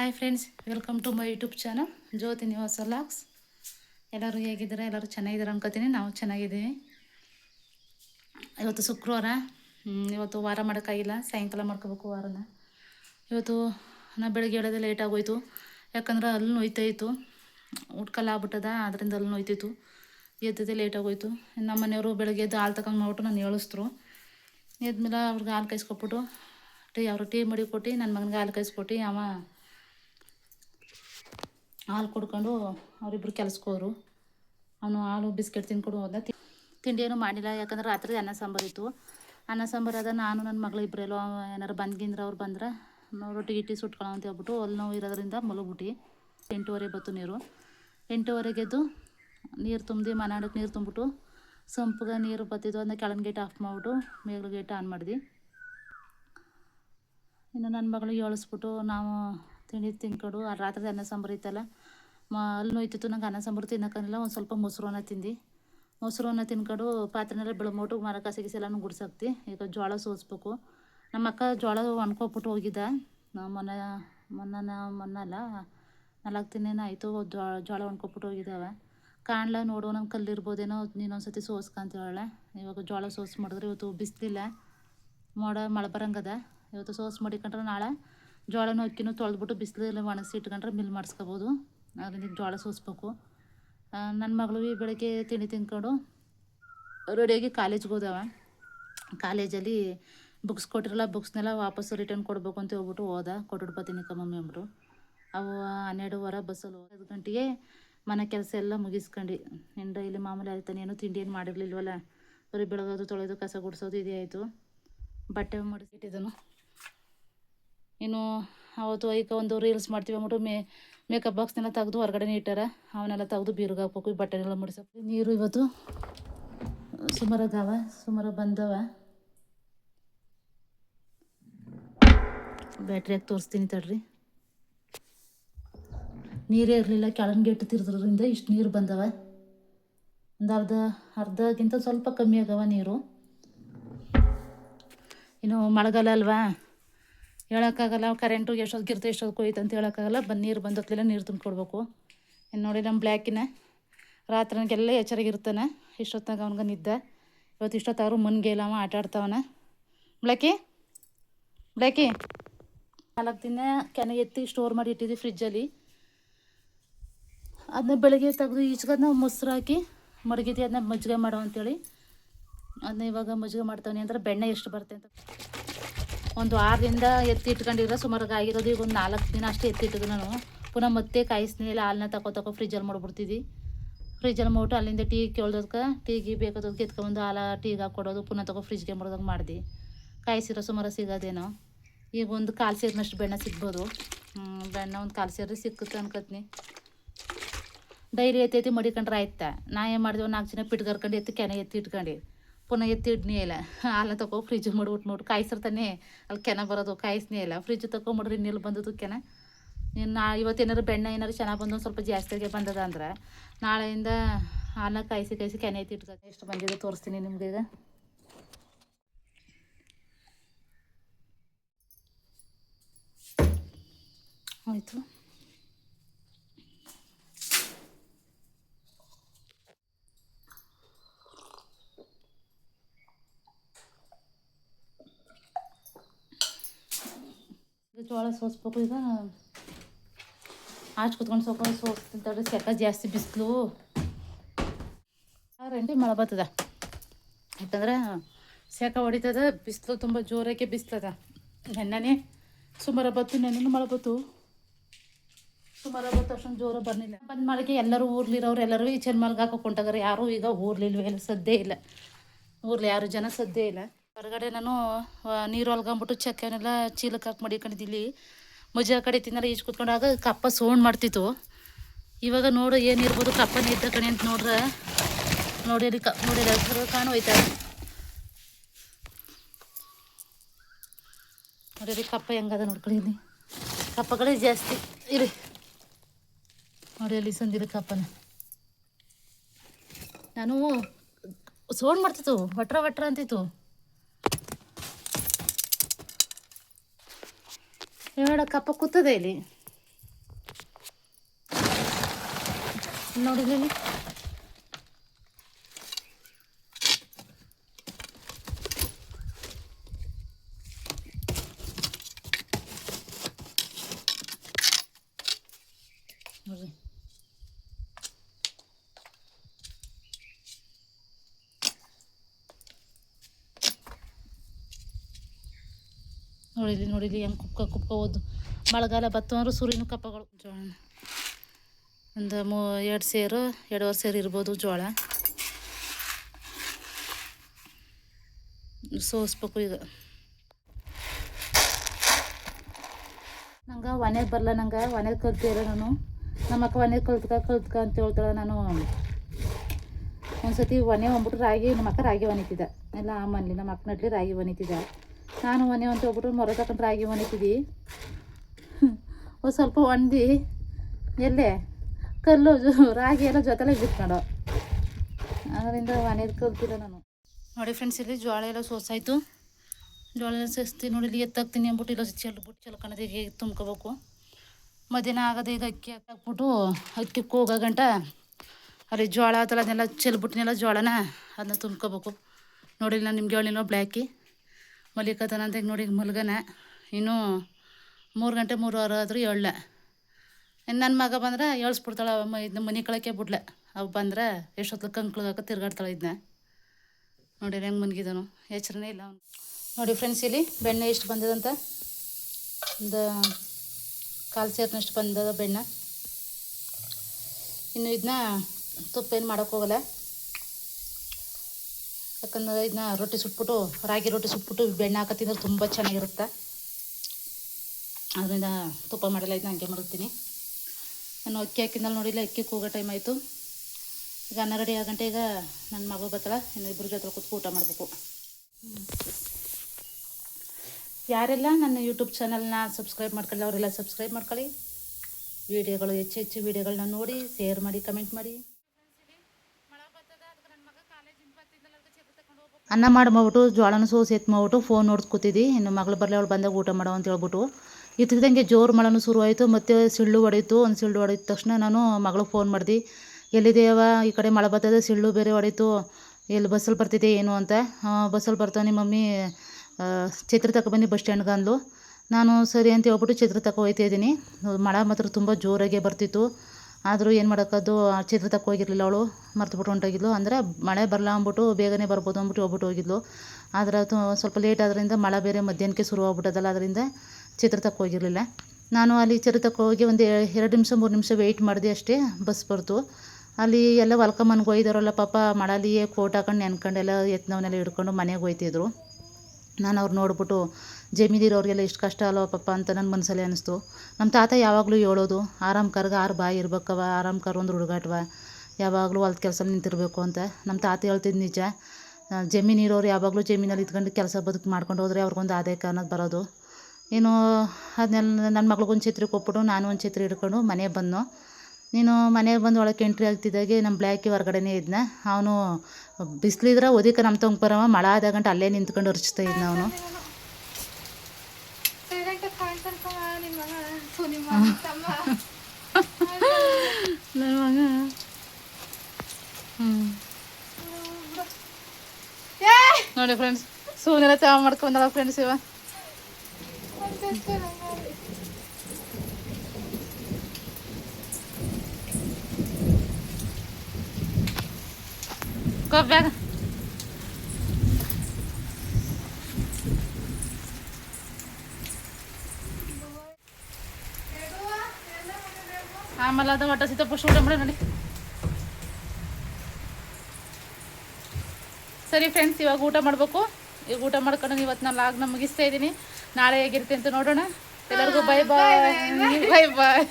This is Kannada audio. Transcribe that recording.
Hi friends welcome to my YouTube channel Jyoti Nivasa vlogs ಎಲ್ಲರೂ ಹೇಗಿದ್ದೀರಾ? ಎಲ್ಲರೂ ಚೆನ್ನಾಗಿದ್ದಾರೆ ಅನ್ಕೋತೀನಿ. ನಾವು ಚೆನ್ನಾಗಿದ್ದೀವಿ. ಇವತ್ತು ಶುಕ್ರವಾರ. ಇವತ್ತು ವಾರ ಮಾಡೋಕ್ಕಾಗಿಲ್ಲ. ಸಾಯಂಕಾಲ ಮಾಡ್ಕೋಬೇಕು ವಾರನ. ಇವತ್ತು ನಾ ಬೆಳಗ್ಗೆ ಹೇಳೋದೇ ಲೇಟ್ ಆಗೋಯ್ತು. ಯಾಕಂದ್ರೆ ಅಲ್ಲಿ ನೋಯ್ತಾಯಿತ್ತು ಉಟ್ಕಲ್ಲ ಆಗ್ಬಿಟ್ಟದ ಅದರಿಂದ ಅಲ್ಲಿ ನೋಯ್ತಿತ್ತು. ಎದ್ದದೆ ಲೇಟ್ ಆಗೋಯ್ತು. ನಮ್ಮ ಮನೆಯವರು ಬೆಳಗ್ಗೆ ಎದ್ದು ಹಾಲು ತಗೊಂಡು ಮಾಡ್ಬಿಟ್ಟು ನಾನು ಹೇಳಿಸಿದ್ರು ಎದ್ಮೇಲೆ ಅವ್ರಿಗೆ ಹಾಲು ಕಾಯಿಸ್ಕೊಟ್ಬಿಟ್ಟು, ಟೀ ಅವ್ರಿಗೆ ಟೀ ಮಡಿ ಕೊಟ್ಟು ನನ್ನ ಮಗನಿಗೆ ಹಾಲು ಕಾಯಿಸ್ಕೊಟ್ಟು, ಅವ ಹಾಲು ಕುಡ್ಕೊಂಡು ಅವರಿಬ್ರು ಕೆಲ್ಸಕ್ಕೆ ಅವನು ಹಾಲು, ಬಿಸ್ಕೆಟ್ ತಿನ್ಕೊಂಡು ಹೋದ. ತಿಂಡಿ ಏನು ಮಾಡಿಲ್ಲ, ಯಾಕಂದ್ರೆ ರಾತ್ರಿ ಅನ್ನ ಸಾಂಬಾರು ಇತ್ತು. ಅನ್ನ ಸಾಂಬಾರು ಅದ ನಾನು, ನನ್ನ ಮಗಳು ಇಬ್ಬರೆಲ್ಲೋ ಏನಾರು ಬಂದ್ಗಿಂದ್ರೆ ಅವ್ರು ಬಂದ್ರೆ ರೊಟ್ಟಿ ಗಿಟ್ಟಿ ಸುಟ್ಕೊಳ್ಳೋ ಅಂತ ಹೇಳ್ಬಿಟ್ಟು ಅಲ್ಲಿ ನೋವು ಇರೋದ್ರಿಂದ ಮಲಗ್ಬಿಟ್ಟು ಎಂಟೂವರೆ ಬತ್ತು ನೀರು. ಎಂಟೂವರೆಗೆ ಎದ್ದು ನೀರು ತುಂಬಿ ಮನಾಡಕ್ಕೆ ನೀರು ತುಂಬಿಟ್ಟು ಸಂಪಿಗೆ ನೀರು ಬತ್ತಿದ್ದು ಅದನ್ನ ಕೆಳಗಿನ ಗೇಟ್ ಆಫ್ ಮಾಡಿಬಿಟ್ಟು ಮೇಲು ಗೇಟ್ ಆನ್ ಮಾಡಿದ್ವಿ. ಇನ್ನು ನನ್ನ ಮಗಳಿಗೆ ಏಳಿಸ್ಬಿಟ್ಟು ನಾವು ತಿಂಡಿ ತಿನ್ಕೊಡು, ಆ ರಾತ್ರಿ ಅನ್ನ ಸಾಂಬಾರು ಇತ್ತಲ್ಲ, ಮ ಅಲ್ಲಿ ನೋಯ್ತಿತ್ತು, ನಂಗೆ ಅನ್ನ ಸಾಂಬಾರು ತಿನ್ನೋಕ್ಕಲ್ಲ ಒಂದು ಸ್ವಲ್ಪ ಮೊಸರು ಅನ್ನ ತಿಂದು. ಮೊಸರು ಅನ್ನ ತಿನ್ಕೊಂಡು, ಪಾತ್ರೆನೆಲ್ಲ ಬೆಳಮೋಟು ಮರ ಕಸ ಗಿಸ ಎಲ್ಲನೂ ಗುಡ್ಸಾಕ್ತಿ, ಈಗ ಜೋಳ ಸೋಸ್ಬೇಕು. ನಮ್ಮ ಅಕ್ಕ ಜೋಳ ಒಣ್ಕೊಬಿಟ್ಟು ಹೋಗಿದ್ದ. ಮೊನ್ನೆ ಮೊನ್ನೆ ಮೊನ್ನೆ ಮೊನ್ನಲ್ಲ ನಾಲ್ಕು ದಿನ ಆಯಿತು ಜೋಳ ಜೋಳ ಒಣ್ಕೊಬಿಟ್ಟು ಹೋಗಿದ್ದಾವೆ. ಕಾಣಲ ನೋಡು ನಂಗೆ ಕಲ್ಲಿರ್ಬೋದೇನೋ ನೀನೊಂದು ಸತಿ ಸೋಸ್ಕಂತ ಹೇಳಳೆ ಇವಾಗ ಜೋಳ ಸೋಸ್ ಮಾಡಿದ್ರೆ ಇವತ್ತು ಬಿಸಿಲಿಲ್ಲ, ಮೋಡ ಮಳೆ ಬರಂಗದ. ಇವತ್ತು ಸೋಸ್ ಮಾಡಿಕೊಂಡ್ರೆ ನಾಳೆ ಜೋಳನೂ ಅಕ್ಕಿನೂ ತೊಳೆದ್ಬಿಟ್ಟು ಬಿಸಿಲಲ್ಲಿ ಒಣಸಿ ಇಟ್ಕೊಂಡ್ರೆ ಮಿಲ್ ಮಾಡಿಸ್ಕೋಬೋದು. ಅದರಿಂದ ಜೋಳ ಸೋಸ್ಬೇಕು. ನನ್ನ ಮಗಳು ಬೆಳಗ್ಗೆ ತಿಂಡಿ ತಿನ್ಕೊಂಡು ರೆಡಿಯಾಗಿ ಕಾಲೇಜ್ಗೆ ಹೋದವ. ಕಾಲೇಜಲ್ಲಿ ಬುಕ್ಸ್ ಕೊಟ್ಟಿರಲ್ಲ ಬುಕ್ಸ್ನೆಲ್ಲ ವಾಪಸ್ಸು ರಿಟರ್ನ್ ಕೊಡಬೇಕು ಅಂತ ಹೇಳ್ಬಿಟ್ಟು ಹೋದ. ಕೊಟ್ಬಿಟ್ಟು ಬರ್ತೀನಿ ಮಮ್ಮಿ ಅಂದರು ಅವು ಹನ್ನೆರಡುವರೆ ಬಸ್ಸಲ್ಲಿ ಐದು ಗಂಟೆಗೆ ಮನೆ ಕೆಲಸ ಎಲ್ಲ ಮುಗಿಸ್ಕೊಂಡು. ಹಿಂಡ ಇಲ್ಲಿ ಮಾಮೂಲಿ ಆಯ್ತಾನೆ ಏನು ತಿಂಡಿ ಏನು ಮಾಡಿರಲಿಲ್ವಲ್ಲ. ಬರೀ ಬೆಳಗೋದು ತೊಳೆದು, ಕಸ ಗುಡಿಸೋದು, ಇದೇ ಆಯಿತು. ಬಟ್ಟೆ ಮಡಿಸಿಟ್ಟಿದ್ದನು ಇನ್ನು ಅವತ್ತು ಈಗ ಒಂದು ರೀಲ್ಸ್ ಮಾಡ್ತೀವಿ ಅಂದ್ಬಿಟ್ಟು ಮೇ ಮೇಕಪ್ ಬಾಕ್ಸ್ನೆಲ್ಲ ತೆಗೆದು ಹೊರಗಡೆ ಇಟ್ಟಾರ ಅವನ್ನೆಲ್ಲ ತೆಗೆದು ಬೀರ್ಗೆ ಹಾಕ್ಬೇಕು ಬಟ್ಟೆನೆಲ್ಲ ಮುಡಿಸಬೇಕು ನೀರು ಇವತ್ತು ಸುಮಾರು ಅದಾವ ಸುಮಾರು ಬಂದವ. ಬ್ಯಾಟ್ರಿಯಾಗಿ ತೋರಿಸ್ತೀನಿ ತಡ್ರಿ. ನೀರೇ ಇರಲಿಲ್ಲ ಕೆಳಗೆ ಗೇಟ್ ತಿರ್ದ್ರಿಂದ ಇಷ್ಟು ನೀರು ಬಂದವ. ಒಂದು ಅರ್ಧ, ಅರ್ಧಕ್ಕಿಂತ ಸ್ವಲ್ಪ ಕಮ್ಮಿ ಆಗವ ನೀರು. ಇನ್ನು ಮಳೆಗಾಲ ಅಲ್ವಾ? ಹೇಳೋಕ್ಕಾಗಲ್ಲ ಕರೆಂಟು ಎಷ್ಟೊತ್ತು ಗಿರ್ತು ಎಷ್ಟೊತ್ತು ಕೊಯ್ತು ಅಂತ ಹೇಳೋಕ್ಕಾಗಲ್ಲ. ಬಂದು ನೀರು ಬಂದೊತ್ತಲೆಲ್ಲ ನೀರು ತುಂಬಿಕೊಡ್ಬೇಕು ಇನ್ನು ನೋಡಿ ನಮ್ಮ ಬ್ಲ್ಯಾಕಿನ ರಾತ್ರಿಗೆಲ್ಲ ಎಚ್ಚರಿಗಿರ್ತಾನೆ ಇಷ್ಟೊತ್ತಾಗ ಅವನಿಗೆ ನಿದ್ದೆ. ಇವತ್ತು ಇಷ್ಟೊತ್ತಾದ್ರು ಮನ್ಗೆ ಇಲ್ಲ ಅವ ಆಟ ಆಡ್ತಾವನ. ಬ್ಲ್ಯಾಕಿ ಬ್ಲ್ಯಾಕಿ ನಾಲ್ಕು ದಿನ ಕೆನೆ ಎತ್ತಿ ಸ್ಟೋರ್ ಮಾಡಿ ಇಟ್ಟಿದ್ವಿ ಫ್ರಿಜ್ಜಲ್ಲಿ ಅದನ್ನ ಬೆಳಗ್ಗೆ ತೆಗೆದು ಈಚೆಗದನ್ನ ಮೊಸರು ಹಾಕಿ ಮಡಗಿದ್ವಿ ಅದನ್ನ ಮಜ್ಜಿಗೆ ಮಾಡೋ ಅಂತೇಳಿ. ಅದನ್ನ ಇವಾಗ ಮಜ್ಜಿಗೆ ಮಾಡ್ತಾವನಿ ಅಂದ್ರೆ ಬೆಣ್ಣೆ ಎಷ್ಟು ಬರುತ್ತೆ. ಅಂತ ಒಂದು ಆರರಿಂದ ಎತ್ತಿ ಇಟ್ಕೊಂಡಿದ್ರೆ ಸುಮಾರು ಆಗಿರೋದು. ಈಗ ಒಂದು ನಾಲ್ಕು ದಿನ ಅಷ್ಟೇ ಎತ್ತಿ ಎತ್ತಿಟ್ಟಿದ್ದು ನಾನು. ಪುನಃ ಮತ್ತೆ ಕಾಯಿಸ್ನಿಲ್ಲ ಹಾಲನ್ನ ತಗೋ ತಗೋ ಫ್ರಿಜ್ಜಲ್ಲಿ ಮಾಡ್ಬಿಡ್ತಿದ್ವಿ ಫ್ರಿಜ್ಜಲ್ಲಿ ಮಾಡ್ಬಿಟ್ಟು ಅಲ್ಲಿಂದ ಟೀ ಕೇಳ್ದೋದಕ್ಕೆ ಟೀಗಿ ಬೇಕಾದಕ್ಕೆ ಎತ್ಕೊಂಬಂದು ಹಾಲ ಟೀಗೆ ಹಾಕ್ಕೊಡೋದು ಪುನಃ ತಗೋ ಫ್ರಿಜ್ಗೆ ಮಾಡೋದಾಗ ಮಾಡ್ದು. ಕಾಯಿಸಿರೋ ಸುಮಾರು ಸಿಗೋದೇನೋ. ಈಗ ಒಂದು ಕಾಲು ಸೇರಿನಷ್ಟು ಬೆಣ್ಣೆ ಸಿಗ್ಬೋದು. ಬೆಣ್ಣೆ ಒಂದು ಕಾಲು ಸೇರಿ ಸಿಕ್ಕುತ್ತೆ ಅನ್ಕೋತೀನಿ. ಡೈರಿ ಎತ್ತೈತಿ ಎತ್ತಿ ಮಡಿಕೊಂಡ್ರೆ ಆಯ್ತಾ? ನಾ ಏನು ಮಾಡಿದೆವು ನಾಲ್ಕು ಜನ ಪಿಟ್ ಕರ್ಕೊಂಡು ಎತ್ತಿ ಕೆನೆ ಎತ್ತಿ ಇಟ್ಕೊಂಡು. ಪುನಃ ಎತ್ತಿ ಇಡ್ನಿ ಇಲ್ಲ ಅಲ್ಲ ತಗೋ ಫ್ರಿಜ್ ಮಾಡ್ಬಿಟ್ಟು ನೋಡಿ ಕಾಯಿಸಿರ್ತಾನೆ. ಅಲ್ಲಿ ಕೆನ ಬರೋದು, ಕಾಯಿಸ್ನೇ ಇಲ್ಲ ಫ್ರಿಜ್ ತಗೊಂಬಿಡ್ರಿ ಇನ್ನೆಲ್ಲಿ ಬಂದದ್ದು ಕೆನ. ನೀನು ನಾ ಇವತ್ತೇನಾರು ಬೆಣ್ಣೆ ಏನಾರು ಚೆನ್ನಾಗಿ ಬಂದು ಸ್ವಲ್ಪ ಜಾಸ್ತಿಯಾಗೆ ಬಂದದ ಅಂದ್ರೆ ನಾಳೆಯಿಂದ ಅನ್ನ ಕಾಯಿಸಿ ಕಾಯಿಸಿ ಕೆನೆ ಐತಿ ಇಟ್ಕೊಂಡು ಎಷ್ಟು ಬಂದಿದೆ ತೋರಿಸ್ತೀನಿ ನಿಮ್ಗೆ ಈಗ. ಆಯಿತು. ಜೋಳ ಸೋಸ್ಬೇಕು. ಈಗ ಆಚೆ ಕುತ್ಕೊಂಡು ಸ್ವಲ್ಪ ಸೋಸ್ತಿಂತಾರೆ ಸೆಕ ಜಾಸ್ತಿ ಬಿಸಿಲು. ರಂಡಿ ಮಳೆ ಬರ್ತದ ಯಾಕಂದ್ರೆ ಸೆಕ ಹೊಡಿತದ, ಬಿಸಿಲು ತುಂಬ ಜೋರಾಗಿ ಬಿಸ್ಲದ ನೆನ್ನೆ ಸುಮಾರು ಬತ್ತು ನೆನ್ನೆ ಮಳೆ ಬತ್ತು. ಸುಮಾರು ಬತ್ತು ಅಷ್ಟೊಂದು ಜೋರ ಬರಲಿಲ್ಲ. ಬಂದ ಮಳೆಗೆ ಎಲ್ಲರೂ ಊರ್ಲಿರೋರು ಎಲ್ಲರೂ ಈ ಚೆನ್ಮಲ್ಗೆ ಹಾಕೊಂಡಾಗಾರೆ ಯಾರೂ ಈಗ ಊರ್ಲಿಲ್ವೇ ಇಲ್ಲ, ಸದ್ದೇ ಇಲ್ಲ. ಊರ್ಲಿ ಯಾರು ಜನ ಸದ್ದೇ ಇಲ್ಲ. ಹೊರಗಡೆ ನಾನು ನೀರು ಹೊಲ್ಕೊಂಬಿಟ್ಟು ಚಕ್ಕೆನೆಲ್ಲ ಚೀಲಕ್ಕೆ ಹಾಕಿ ಮಡಿಕೊಂಡಿದ್ದಿಲ್ಲಿ ಮಜಾ ಕಡೆ ತಿನ್ನಲ್ಲ, ಈಜು ಕುತ್ಕೊಂಡಾಗ ಕಪ್ಪ ಸೌಂಡ್ ಮಾಡ್ತಿತ್ತು. ಇವಾಗ ನೋಡು ಏನಿರ್ಬೋದು ಕಪ್ಪ ಇದ್ದ ಕಣೆ ಅಂತ ನೋಡ್ರೆ. ನೋಡಿ ಅಲ್ಲಿ ಕ ನೋಡಿ ಕಾಣು ಹೋಯ್ತಾ. ನೋಡಿ ಅಲ್ಲಿ ಕಪ್ಪ ಹೆಂಗದ ನೋಡ್ಕೊಳ್ಳಿ ಕಪ್ಪಗಳೇ ಜಾಸ್ತಿ. ಇರಿ. ನೋಡಿ ಅಲ್ಲಿ ಸಂದಿರ ಕಪ್ಪನ. ನಾನು ಸೌಂಡ್ ಮಾಡ್ತಿತ್ತು, ವಟ್ರ ವಟ್ರ ಅಂತಿತ್ತು. ಎರಡು ಕಪ್ಪ ಕೂತದೆ ಇಲ್ಲಿ. ನೋಡಿದ್ರಿ ನೋಡಿಲಿ ನೋಡಿಲಿ, ಹೆಂಗೆ ಕುಪ್ಕ ಕುಪ್ಕ ಓದು ಮಳೆಗಾಲ ಬತ್ತು ಅಂದ್ರೆ ಸೂರ್ಯನ ಕಪ್ಪಗಳು. ಜೋಳ. ಒಂದು ಮೂ, ಎರಡು ಸೇರು, ಎರಡುವರೆ ಸೇರು ಇರ್ಬೋದು ಜೋಳ. ಸೋಸ್ಬೇಕು ಈಗ. ನಂಗೆ ಒನೆಗೆ ಬರಲ್ಲ ನಂಗೆ ಒನೆಗೆ ಕಲ್ತೀರ ನಾನು. ನಮ್ಮ ಅಕ್ಕ ಒನೆಗೆ ಕಲ್ತ್ಕ ಕಲ್ತ್ಕ ಅಂತ ಹೇಳ್ತಾಳೆ ನಾನು. ಒಂದ್ಸತಿ ಒನೆ ಒಂಬಿಟ್ಟು ರಾಗಿ ನಮ್ಮಕ್ಕ ರಾಗಿ ಒನಿತಿದ್ದ ಎಲ್ಲ ಆ ನಮ್ಮ ಅಕ್ಕನಲ್ಲಿ ರಾಗಿ ಒನಿತಿದ್ದ ನಾನು ಮನೆ ಅಂತ ಹೋಗ್ಬಿಟ್ಟು ಮೊರ ತಗೊಂಡು ರಾಗಿ ಒನಿತಿದ್ದಿ ಒಂದು ಸ್ವಲ್ಪ ಒಣದಿ ಎಲ್ಲೇ? ಕಲ್ಲು, ರಾಗಿ ಎಲ್ಲ ಜೊತೆಲೆ ಬಿಟ್ಕೊಂಡು ಅದರಿಂದ ಮನೇಲಿ ಕಲ್ತಿಲ್ಲ ನಾನು. ನೋಡಿ ಫ್ರೆಂಡ್ಸ್ ಇಲ್ಲಿ ಜೋಳ ಎಲ್ಲ ಸೋಸಾಯ್ತು. ಜೋಳ ಎಲ್ಲ ಸಸ್ತಿ ನೋಡಿ, ಇಲ್ಲಿ ಅಂದ್ಬಿಟ್ಟು ಇಲ್ಲ ಚೆಲ್ಬಿಟ್ಟು ಚೆಲ್ಕೊಳೋದು ಈಗ ಹೇಗೆ ತುಂಬ್ಕೋಬೇಕು. ಮಧ್ಯಾಹ್ನ ಆಗದೆ ಈಗ ಅಕ್ಕಿ ಹಾಕ್ಬಿಟ್ಟು ಅಕ್ಕಿ ಕೂಗೋ ಗಂಟ ಅಲ್ಲಿ ಜೋಳ ಆತಲ್ಲ, ಅದನ್ನೆಲ್ಲ ಚೆಲ್ಬಿಟ್ಟಿನೆಲ್ಲ ಜೋಳನ ಅದನ್ನ ತುಂಬ್ಕೋಬೇಕು. ನೋಡಿ ನಾನು ನಿಮ್ಗೆ ಹೇಳಿಲ್ಲ ಬ್ಲ್ಯಾಕಿ ಮಲಿಕತನ ಅಂತ ನೋಡಿ ಮಲ್ಗನ. ಇನ್ನೂ ಮೂರು ಗಂಟೆ ಮೂರುವರೆ ಆದರೂ ಏಳ್ಲ ನನ್ನ ಮಗ ಬಂದ್ರೆ ಏಳ್ಸ್ಬಿಡ್ತಾಳೆ ಇದನ್ನ ಮನೆ ಕಳಕ್ಕೆ ಬಿಡ್ಲೆ. ಅವ ಬಂದ್ರೆ ಎಷ್ಟೊತ್ತು ಕಂಕ್ಳಿಗಾಕ ತಿರ್ಗಾಡ್ತಾಳೆ ಇದನ್ನ ನೋಡಿ ಹೆಂಗೆ ಮನ್ಗಿದನು. ಎಚ್ಚರನೇ ಇಲ್ಲ ಅವ್ನು. ನೋಡಿ ಫ್ರೆಂಡ್ಸ್ ಇಲ್ಲಿ ಬೆಣ್ಣೆ ಎಷ್ಟು ಬಂದದಂತ. ಒಂದು ಕಾಲು ಸೇರಿನಷ್ಟು ಬಂದದ ಬೆಣ್ಣೆ. ಇನ್ನು ಇದನ್ನ ತುಪ್ಪ ಏನು ಮಾಡೋಕೆ ಹೋಗಲ್ಲ. ಯಾಕಂದ್ರೆ ಇದನ್ನ ರೊಟ್ಟಿ ಸುಟ್ಬಿಟ್ಟು, ರಾಗಿ ರೊಟ್ಟಿ ಸುಟ್ಬಿಟ್ಟು ಬೆಣ್ಣೆ ಹಾಕಿ ತಿಂದ್ರೆ ತುಂಬ ಚೆನ್ನಾಗಿರುತ್ತೆ. ಅದರಿಂದ ತುಪ್ಪ ಮಾಡಲ್ಲ ಇದನ್ನ ಹಂಗೆ ಮಾಡ್ತೀನಿ ನಾನು ಅಕ್ಕಿ ಹಾಕಿದ್ಮೇಲೆ ನೋಡಿಲ್ಲ, ಅಕ್ಕಿ ಕೂಗೋ ಟೈಮ್ ಆಯಿತು. ಈಗ ಹನ್ನೆರಡು ರೆಡಿ ಗಂಟೆ ಈಗ ನನ್ನ ಮಗಳು ಬರ್ತಾಳೆ, ಇನ್ನು ಇಬ್ಬರ ಜೊತೆ ಕೂತ್ಕೊ ಊಟ ಮಾಡಬೇಕು. ಯಾರೆಲ್ಲ ನನ್ನ ಯೂಟ್ಯೂಬ್ ಚಾನಲ್ನ ಸಬ್ಸ್ಕ್ರೈಬ್ ಮಾಡ್ಕೊಳ್ಳಿ ಅವರೆಲ್ಲ ಸಬ್ಸ್ಕ್ರೈಬ್ ಮಾಡ್ಕೊಳ್ಳಿ. ವಿಡಿಯೋಗಳು, ಹೆಚ್ಚು ಹೆಚ್ಚು ವಿಡಿಯೋಗಳನ್ನ ನೋಡಿ ಶೇರ್ ಮಾಡಿ ಕಮೆಂಟ್ ಮಾಡಿ. ಅನ್ನ ಮಾಡಿ ಮಾಡ್ಬಿಟ್ಟು ಜೋಳನ ಸೋಸಿ ಎತ್ತು ಮಾಡ್ಬಿಟ್ಟು ಫೋನ್ ನೋಡ್ಕೊತಿದ್ವಿ ಇನ್ನು ಮಗಳು ಬರಲಿ, ಅವಳು ಬಂದಾಗ ಊಟ ಮಾಡೋ ಅಂತ ಹೇಳ್ಬಿಟ್ಟು. ಇತ್ತಿದ್ದಂಗೆ ಜೋರು ಮಳೆನೂ ಶುರುವಾಯಿತು, ಮತ್ತು ಸಿಳ್ಳು ಹೊಡೆಯಿತು. ಒಂದು ಸಿಳ್ಳು ಹೊಡೆದ ತಕ್ಷಣ ನಾನು ಮಗಳಿಗೆ ಫೋನ್ ಮಾಡಿದೆ. ಎಲ್ಲಿದೆಯವ ಈ ಕಡೆ ಮಳೆ ಬರ್ತದೆ ಸಿಳ್ಳು ಬೇರೆ ಹೊಡೆಯಿತು. ಎಲ್ಲಿ ಬಸ್ಸಲ್ಲಿ ಬರ್ತಿದೆ ಏನು ಅಂತ. ಬಸ್ಸಲ್ಲಿ ಬರ್ತಾನೆ ಮಮ್ಮಿ ಚಿತ್ರ ತಕೊ ಬನ್ನಿ ಬಸ್ ಸ್ಟ್ಯಾಂಡ್ಗೆ ನಾನು ಸರಿ ಅಂತ ಹೇಳ್ಬಿಟ್ಟು ಚಿತ್ರ ತಗೊ ಹೋಯ್ತಾ ಇದ್ದೀನಿ. ಮಳೆ ಮಾತ್ರ ತುಂಬ ಜೋರಾಗೆ ಬರ್ತಿತ್ತು. ಆದರೂ ಏನು ಮಾಡೋಕ್ಕದು ಆ ಛತ್ರಿ ತಕ್ಕ ಹೋಗಿರಲಿಲ್ಲ ಅವಳು, ಮರ್ತುಬಿಟ್ಟು ಹೊಂಟೋಗಿದ್ಲು. ಅಂದರೆ ಮಳೆ ಬರಲ್ಲ ಅಂದ್ಬಿಟ್ಟು ಬೇಗನೆ ಬರ್ಬೋದು ಅಂದ್ಬಿಟ್ಟು ಹೋಗ್ಬಿಟ್ಟು ಹೋಗಿದ್ಲು. ಆದರೆ ಅದು ಸ್ವಲ್ಪ ಲೇಟ್ ಆದ್ರಿಂದ ಮಳೆ ಬೇರೆ ಮಧ್ಯಾಹ್ನಕ್ಕೆ ಶುರು ಆಗ್ಬಿಟ್ಟದಲ್ಲ ಅದರಿಂದ ಛತ್ರಿ ತಗೊ ಹೋಗಿರಲಿಲ್ಲ. ನಾನು ಅಲ್ಲಿ ಛತ್ರಿ ತಗೊ ಹೋಗಿ ಒಂದು ಎರಡು ನಿಮಿಷ, ಮೂರು ನಿಮಿಷ ವೆಯ್ಟ್ ಮಾಡಿದೆ ಅಷ್ಟೇ ಬಸ್ ಬರ್ತು ಅಲ್ಲಿ ಎಲ್ಲ ಹೊಲ್ಕೊಂಬನ್ಗೆ ಒಯ್ದವರಲ್ಲ ಪಾಪ ಮಳಲಿಯೇ ಕೋಟ್ ಹಾಕೊಂಡು ನೆನ್ಕೊಂಡೆಲ್ಲ ಎತ್ನವನ್ನೆಲ್ಲ ಹಿಡ್ಕೊಂಡು ಮನೆಗೆ ಹೋಯ್ತಿದ್ರು. ನಾನು ಅವ್ರು ನೋಡ್ಬಿಟ್ಟು ಜಮೀನಿರೋರಿಗೆಲ್ಲ ಇಷ್ಟು ಕಷ್ಟ ಅಲ್ವ ಪಪ್ಪ ಅಂತ ನನ್ನ ಮನಸ್ಸಲ್ಲಿ ಅನ್ನಿಸ್ತು ನಮ್ಮ ತಾತ ಯಾವಾಗಲೂ ಹೇಳೋದು, ಆರಾಮ್ ಕರ್ಗ, ಆರು ಬಾಯಿ ಇರ್ಬೇಕವ ಆರಾಮ್ ಕರ್ ಒಂದು ಹುಡುಗಾಟವ, ಯಾವಾಗಲೂ ಹೊಲ್ದ ಕೆಲಸ ನಿಂತಿರಬೇಕು ಅಂತ. ನಮ್ಮ ತಾತ ಹೇಳ್ತಿದ್ದು ನಿಜ. ಜಮೀನಿರೋರು ಯಾವಾಗಲೂ ಜಮೀನಲ್ಲಿ ಇದ್ಕೊಂಡು ಕೆಲಸ ಬದುಕು ಮಾಡ್ಕೊಂಡು ಹೋದರೆ ಅವ್ರಿಗೊಂದು ಆದಾಯ ಅನ್ನೋದು ಬರೋದು. ಏನು ಅದನ್ನೆಲ್ಲ ನನ್ನ ಮಗಳಿಗೊಂದು ಛತ್ರಿ ಕೊಟ್ಬಿಟ್ಟು, ನಾನು ಒಂದು ಛತ್ರಿ ಹಿಡ್ಕೊಂಡು ಮನೆಗೆ ಬಂದು ನೀನು ಮನೆಗೆ ಬಂದು ಒಳಗೆ ಎಂಟ್ರಿ ಆಗ್ತಿದ್ದಾಗೆ ನಮ್ಮ ಬ್ಲ್ಯಾಕಿ ಹೊರಗಡೆನೇ ಇದ್ನ. ಅವನು ಬಿಸಿಲಿದ್ರೆ ಒದಿಕ ನಮ್ಮ ತಂಗ ಬರವ ಮಳೆ ಆದ ಗಂಟೆ ಅಲ್ಲೇ ನಿಂತ್ಕೊಂಡು ಅರ್ಚ್ತಾ ಇದ್ನ ಅವನು. ನನ್ನ ಮಗ ಹ್ಞೂ ನೋಡಿ ಫ್ರೆಂಡ್ಸ್ ಸೂನೆಲ್ಲ ತವ ಮಾಡ್ಕೊಂಡಲ್ಲ ಫ್ರೆಂಡ್ಸ್ ಇವ ಕೊಬ್ಬ್ಯಾಗ ಆಮೇಲೆ ಅದು ಹೊಟ್ಟೆ ಸಿತ್ತ ಪುಷ್ ಊಟ ಮಾಡಿ ನೋಡಿ ಸರಿ ಫ್ರೆಂಡ್ಸ್ ಇವಾಗ ಊಟ ಮಾಡಬೇಕು. ಈಗ ಊಟ ಮಾಡ್ಕೊಂಡು ಇವತ್ತು ನಾನು ಲಾಗ್ನ ಮುಗಿಸ್ತಾ ಇದ್ದೀನಿ. ನಾಳೆ ಹೇಗಿರುತ್ತೆ ಅಂತ ನೋಡೋಣ. ಎಲ್ಲರಿಗೂ ಬೈ ಬಾಯ್ ಬೈ ಬಾಯ್